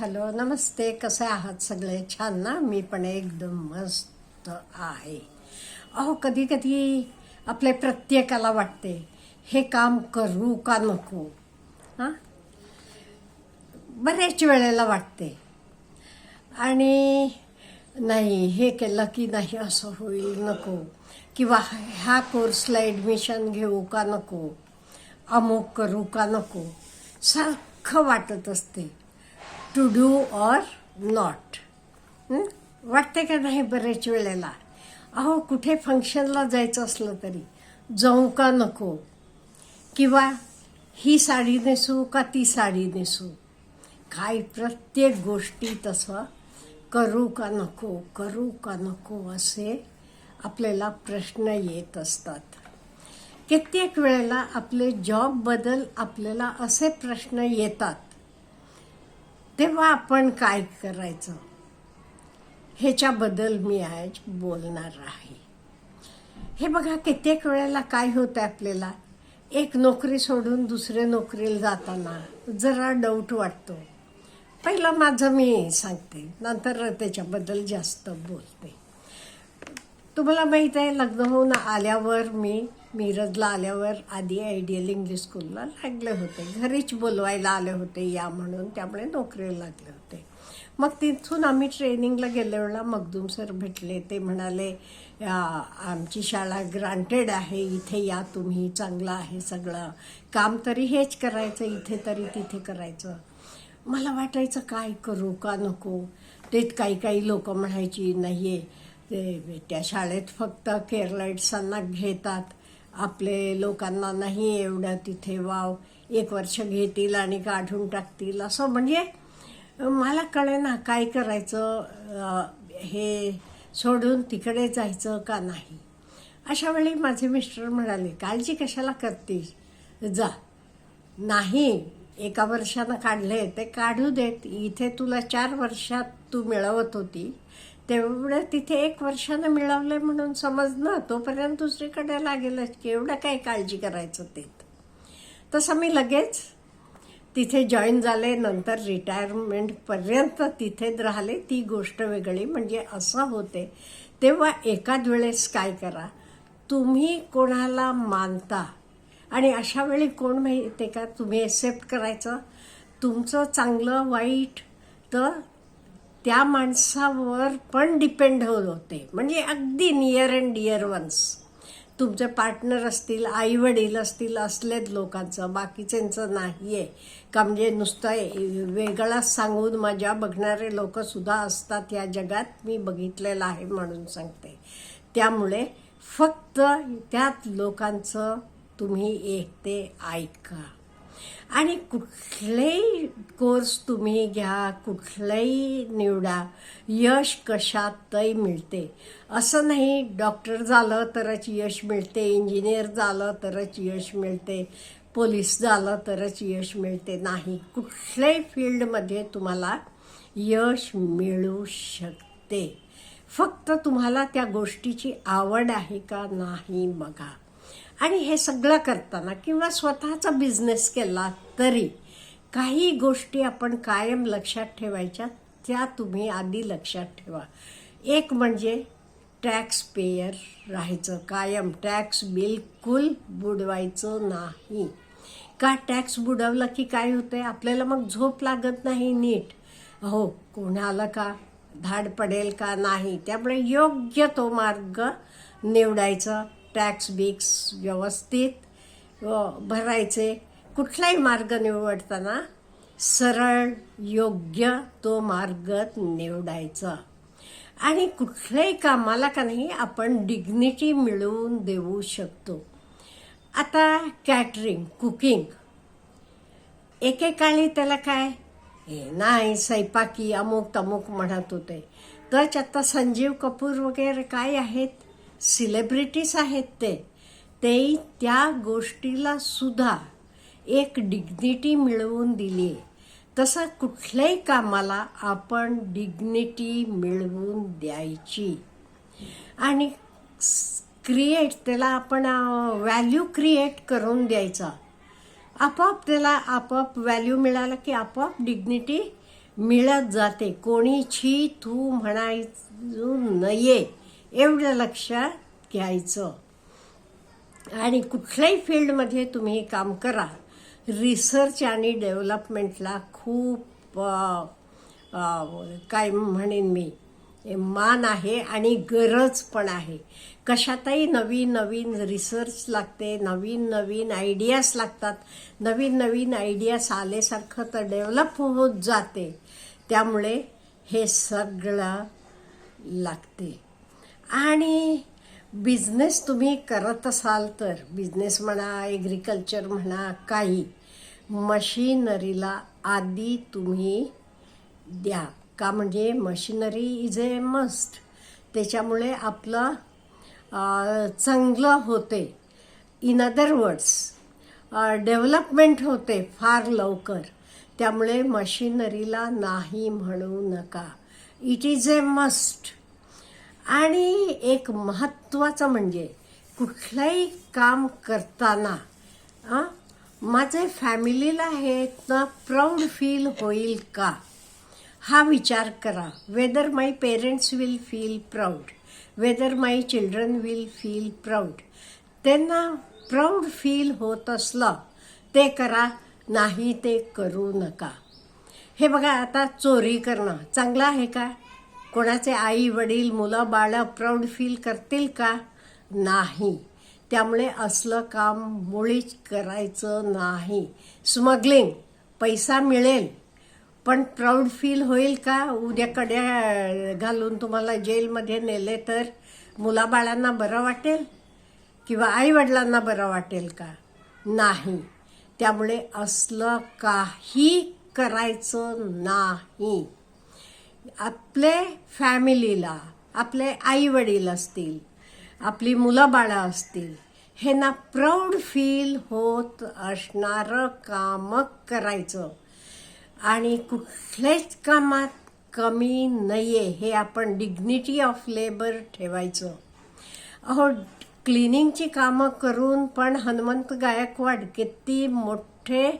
Hello नमस्ते. कसे आहात सगळे? छान ना? मी पण एकदम मस्त आहे. अहो कधी कधी आपले प्रत्येकाला वाटते हे काम करू का नको? हां? बऱ्याच वेळेला वाटते. आणि नाही हे केलं की नाही असं होईल नको. किंवा ह्या कोर्सला ॲडमिशन घेऊ का नको? अमुक करू का नको? सारखं वाटत असते. टू डू ऑर नॉट वाटते का नाही बरेच वेळेला? अहो कुठे फंक्शनला जायचं असलं तरी जाऊ का नको? किंवा ही साडी नेसू का ती साडी नेसू? काय प्रत्येक गोष्टी तसं करू का नको करू का नको असे आपल्याला प्रश्न येत असतात. कित्येक वेळेला आपले जॉबबद्दल आपल्याला असे प्रश्न येतात. तेव्हा आपण काय करायचं? ह्याच्याबद्दल मी आज बोलणार आहे. हे बघा कित्येक वेळेला काय होतं आपल्याला? एक नोकरी सोडून दुसऱ्या नोकरीला जाताना जरा डाऊट वाटतो. पहिलं माझं मी सांगते नंतर त्याच्याबद्दल जास्त बोलते. तुम्हाला माहीत आहे लग्न होऊन आल्यावर मी मिरजला आल्यावर आधी आयडियल इंग्लिश स्कूलला लागले होते. घरीच बोलवायला आले होते या म्हणून त्यामुळे नोकरीला लागले होते. मग तिथून आम्ही ट्रेनिंगला गेल्यावेळेला मगदूम सर भेटले. ते म्हणाले आमची शाळा ग्रांटेड आहे इथे या तुम्ही चांगलं आहे सगळं. काम तरी हेच करायचं इथे तरी तिथे करायचं. मला वाटायचं काय करू का नको? तेच काही काही लोक म्हणायची नाही आहे ते त्या शाळेत फक्त केरलाइट्सांना घेतात आपले लोकांना नाही एवढं तिथे वाव एक वर्ष घेतील आणि काढून टाकतील. असं म्हणजे मला कळेना काय करायचं हे सोडून तिकडे जायचं का नाही. अशा वेळी माझे मिस्टर म्हणाले काळजी कशाला करतील जा. नाही एका वर्षानं काढले ते काढू देत. इथे तुला चार वर्षात तू मिळवत होती. तेवढं तिथे एक वर्षानं मिळवलं म्हणून समज ना तोपर्यंत दुसरीकडे लागेलच की एवढं काय काळजी करायचं ते. तसं मी लगेच तिथे जॉईन झाले नंतर रिटायरमेंटपर्यंत तिथेच राहिले. ती गोष्ट वेगळी म्हणजे असं होते तेव्हा एकाच वेळेस काय करा तुम्ही कोणाला मानता? आणि अशा वेळी कोण माहिती का तुम्ही एक्सेप्ट करायचं? तुमचं चांगलं वाईट तर त्या माणसावर पण डिपेंड होत होते. म्हणजे अगदी नियर अँड डिअर वन्स तुमचे पार्टनर असतील आई वडील असतील असलेच लोकांचं बाकीच्यांचं नाही आहे का म्हणजे नुसतं वेगळाच सांगून माझ्या बघणारे लोकंसुद्धा असतात या जगात. मी बघितलेलं आहे म्हणून सांगते. त्यामुळे फक्त त्यात लोकांचं तुम्ही एक ते ऐका. आणि कुठलेही कोर्स तुम्ही घ्या कुठलंही निवडा यश कशातही मिळते. असं नाही डॉक्टर झालं तरच यश मिळते इंजिनियर झालं तरच यश मिळते पोलीस झालं तरच यश मिळते. नाही कुठल्याही फील्डमध्ये तुम्हाला यश मिळू शकते. फक्त तुम्हाला त्या गोष्टीची आवड आहे का नाही बघा. आणि हे सगळं करताना किंवा स्वतःचा बिझनेस केला तरी काही गोष्टी आपण कायम लक्षात ठेवायच्या त्या तुम्ही आधी लक्षात ठेवा. एक म्हणजे टॅक्स पेयर राहायचं कायम. टॅक्स बिलकुल बुडवायचं नाही. का टॅक्स बुडवलं की काय होतंय? आपल्याला मग झोप लागत नाही नीट. हो कोणाला का धाड पडेल का नाही? त्यामुळे योग्य तो मार्ग निवडायचा. टॅक्स बिक्स व्यवस्थित भरायचे. कुठलाही मार्ग निवडताना सरळ योग्य तो मार्ग निवडायचा. आणि कुठल्याही कामाला का नाही आपण डिग्निटी मिळवून देऊ शकतो. आता कॅटरिंग कुकिंग एकेकाळी त्याला काय? हे नाही स्वयंपाकी अमुक तमुक म्हणत होते. तर आता संजीव कपूर वगैरे काय आहेत? सिलेब्रिटीज आहेत ते. ते त्या गोष्टीला सुद्धा एक डिग्निटी मिळवून दिली आहे. तसं कुठल्याही कामाला आपण डिग्निटी मिळवून द्यायची. आणि क्रिएट त्याला आपण व्हॅल्यू क्रिएट करून द्यायचा. आपोआप त्याला आपोआप व्हॅल्यू मिळाला की आपोआप डिग्निटी मिळत जाते. कोणीची तू म्हणायचं नये एवढं लक्षात घ्यायचं. आणि कुठल्याही फील्डमध्ये तुम्ही काम करा. रिसर्च आणि डेव्हलपमेंटला खूप काय म्हणेन मी मान आहे आणि गरज पण आहे. कशातही नवीन नवीन रिसर्च लागते नवीन नवीन आयडियाज लागतात. नवीन नवीन आयडियाज आल्यासारखं तर डेव्हलप होत जाते. त्यामुळे हे सगळं लागते. आणि बिझनेस तुम्ही करत असाल तर बिझनेस म्हणा ॲग्रिकल्चर म्हणा काही मशिनरीला आधी तुम्ही द्या. का म्हणजे मशिनरी इज ए मस्ट त्याच्यामुळे आपलं चांगलं होते. इन अदर वर्ड्स डेव्हलपमेंट होते फार लवकर. त्यामुळे मशिनरीला नाही म्हणू नका. इट इज ए मस्ट आणि एक महत्त्वाचं म्हणजे कुठलंही काम करताना माझे फॅमिलीला हे ना प्राऊड फील होईल का? हा विचार करा. Whether my parents will feel proud whether my children will feel proud त्यांना प्राऊड फील होत असलं ते करा नाही ते करू नका. हे बघा आता चोरी करणं चांगलं आहे का? कोणाचे आई वडील मुलं बाळं प्राऊड फील करतील का? नाही. त्यामुळे असलं काम मुळीच करायचं नाही. स्मगलिंग पैसा मिळेल. पण प्राऊड फील होईल का? उद्या कड्या घालून तुम्हाला जेलमध्ये नेले तर मुलाबाळांना बरं वाटेल? किंवा आईवडिलांना बरं वाटेल का? नाही. त्यामुळे असलं काही करायचं नाही. आपले फॅमिलीला आपले आई वडील असतील आपली मुलं बाळं असतील हे ना प्राऊड फील होत असणारं काम करायचं. आणि कुठल्याच कामात कमी नाहीये हे आपण डिग्निटी ऑफ लेबर ठेवायचं. अहो क्लिनिंगची कामं करून पण हनुमंत गायकवाड किती मोठे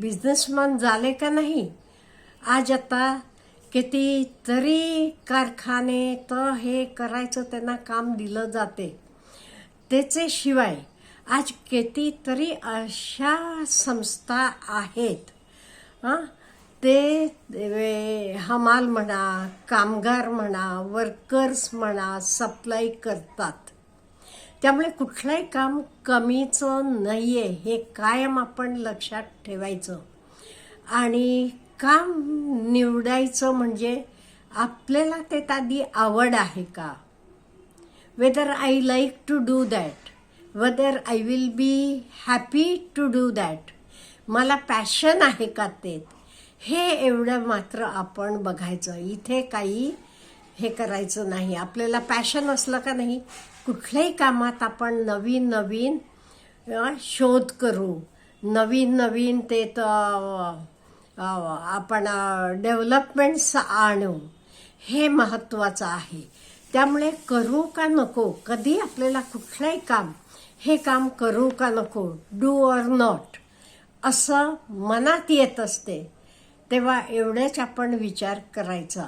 बिझनेसमॅन झाले का नाही? आज आता किती तरी कारखाने तर हे करायचं त्यांना काम दिलं जाते. त्याचे शिवाय आज कितीतरी अशा संस्था आहेत हां? ते हमाल म्हणा कामगार म्हणा वर्कर्स म्हणा सप्लाय करतात. त्यामुळे कुठलंही काम कमीचं नाही आहे हे कायम आपण लक्षात ठेवायचं. आणि काम निवडायचं म्हणजे आपल्याला ते आधी आवड आहे का? Whether I like to do that whether I will be happy to do that मला पॅशन आहे का ते हे एवढं मात्र आपण बघायचं. इथे काही हे करायचं नाही. आपल्याला पॅशन असलं का नाही? कुठल्याही कामात आपण नवीन नवीन शोध करू. नवीन नवीन ते तर आपण डेव्हलपमेंट्स आणू. हे महत्त्वाचं आहे. त्यामुळे करू का नको? कधी आपल्याला कुठलंही काम हे काम करू का नको? डू ऑर नॉट असं मनात येत असते. तेव्हा एवढेच आपण विचार करायचा.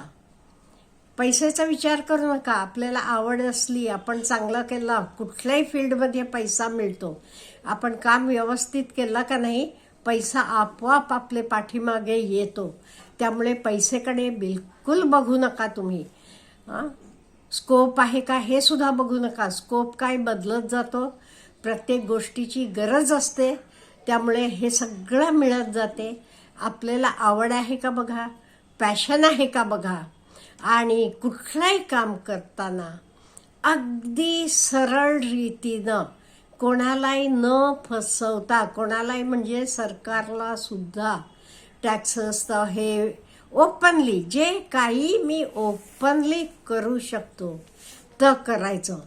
पैशाचा विचार करू नका. आपल्याला आवड असली आपण चांगलं केलं कुठल्याही फील्डमध्ये पैसा मिळतो. आपण काम व्यवस्थित केलं का नाही पैसा आपोआप आपले पाठीमागे येतो. त्यामुळे पैसेकडे बिलकुल बघू नका तुम्ही. हां? स्कोप आहे का हे सुद्धा बघू नका. स्कोप काय बदलत जातो? प्रत्येक गोष्टीची गरज असते. त्यामुळे हे सगळं मिळत जाते. आपल्याला आवड आहे का बघा? पॅशन आहे का बघा? आणि कुठलंही काम करताना अगदी सरळ रीतीनं कोणालाही न फसवता कोणालाही म्हणजे सरकारला सुद्धा टॅक्सेस हे ओपनली जे काही मी ओपनली करू शकतो तर करायचं.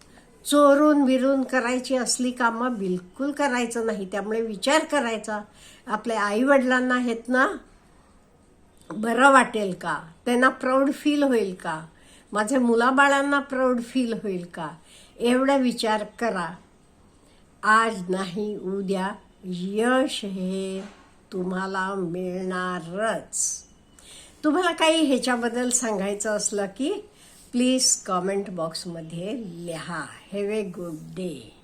चोरून विरून करायची असली कामं बिलकुल करायचं नाही. त्यामुळे विचार करायचा. आपल्या आईवडिलांना आहेत ना बरं वाटेल का? त्यांना प्राऊड फील होईल का? माझ्या मुलाबाळांना प्राऊड फील होईल का? एवढा विचार करा. आज नाही उद्या यश हे तुम्हाला मिळणारच. तुम्हाला काही ह्याच्याबद्दल सांगायचं असलं की प्लीज कॉमेंट बॉक्समध्ये लिहा. Have a good day